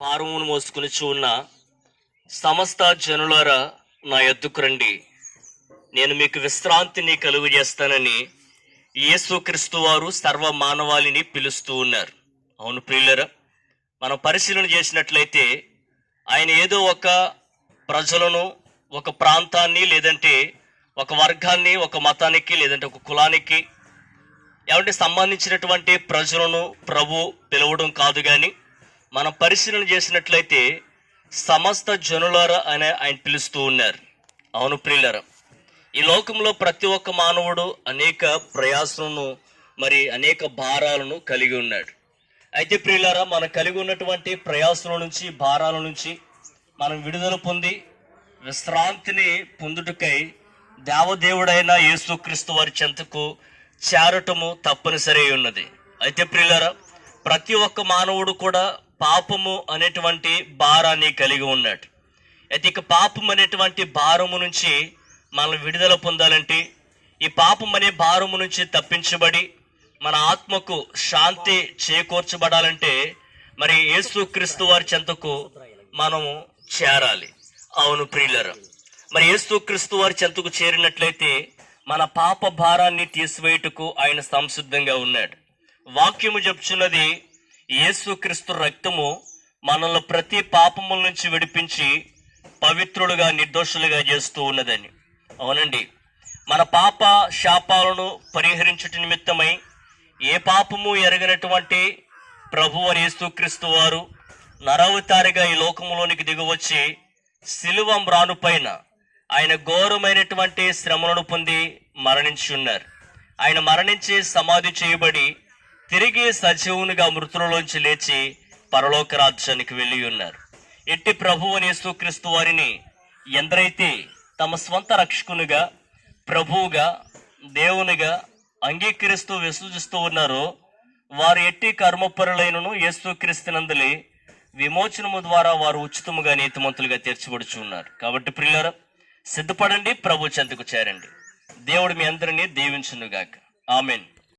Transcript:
భారమును మోసుకుని ఉన్న సమస్త జనులారా నా ఎద్దుకు రండి. నేను మీకు విశ్రాంతిని కలుగు చేస్తానని యేసుక్రీస్తు వారు సర్వ మానవాళిని పిలుస్తూ ఉన్నారు. అవును ప్రియులరా మనం పరిశీలన చేసినట్లయితే ఆయన ఏదో ఒక ప్రజలను ఒక ప్రాంతాన్ని లేదంటే ఒక వర్గాన్ని ఒక మతానికి లేదంటే ఒక కులానికి ఏమంటే సంబంధించినటువంటి ప్రజలను ప్రభు పిలవడం కాదు కానీ మనం పరిశీలన చేసినట్లయితే సమస్త జనులారా అనే ఆయన పిలుస్తూ ఉన్నారు. అవును ప్రియులరా ఈ లోకంలో ప్రతి ఒక్క మానవుడు అనేక ప్రయాసలను మరి అనేక భారాలను కలిగి ఉన్నాడు. అయితే ప్రియులారా మనం కలిగి ఉన్నటువంటి ప్రయాసల నుంచి భారాల నుంచి మనం విడుదల పొంది విశ్రాంతిని పొందుటకై దేవదేవుడైన యేసుక్రీస్తు వారి చెంతకు చేరటము తప్పనిసరి అయి ఉన్నది. అయితే ప్రియులారా ప్రతి ఒక్క మానవుడు కూడా పాపము అనేటువంటి భారాన్ని కలిగి ఉన్నాడు అయితే ఇక పాపం అనేటువంటి భారము నుంచి మనం విడుదల పొందాలంటే ఈ పాపం అనే భారము నుంచి తప్పించబడి మన ఆత్మకు శాంతి చేకూర్చబడాలంటే మరి యేసుక్రీస్తు వారి చెంతకు మనము చేరాలి. అవును ప్రియులరు మరి యేసుక్రీస్తు వారి చెంతకు చేరినట్లయితే మన పాప భారాన్ని తీసివేయుటకు ఆయన సంసిద్ధంగా ఉన్నాడు. వాక్యము చెప్తున్నది యేసుక్రీస్తు రక్తము మనల్ని ప్రతి పాపముల నుంచి విడిపించి పవిత్రులుగా నిర్దోషులుగా చేస్తూ ఉన్నదని. అవునండి. మన పాప శాపాలను పరిహరించుట నిమిత్తమై ఏ పాపము ఎరగనటువంటి ప్రభు అని యేసుక్రీస్తు వారు నరవతారిగా ఈ లోకంలోనికి దిగవచ్చి శిలువం రానుపైన ఆయన ఘోరమైనటువంటి శ్రమలను పొంది మరణించి ఉన్నారు. ఆయన మరణించి సమాధి చేయబడి తిరిగి సజీవునిగా మృతులలోంచి లేచి పరలోక రాజ్యానికి వెళ్ళి ఉన్నారు ఎట్టి ప్రభువు అని యేసుక్రీస్తు వారిని ఎందరైతే తమ స్వంత రక్షకునిగా ప్రభువుగా దేవునిగా అంగీకరిస్తూ విశ్వసిస్తూ ఉన్నారో వారు ఎట్టి కర్మపరులైనను యేసుక్రీస్తునందులే విమోచనము ద్వారా వారు ఉచితముగా నీతిమంతులుగా తీర్చబడుచు ఉన్నారు కాబట్టి ప్రియులారా సిద్ధపడండి ప్రభు చెంతకు చేరండి. దేవుడు మీ అందరినీ దీవించునుగాక. ఆమెన్.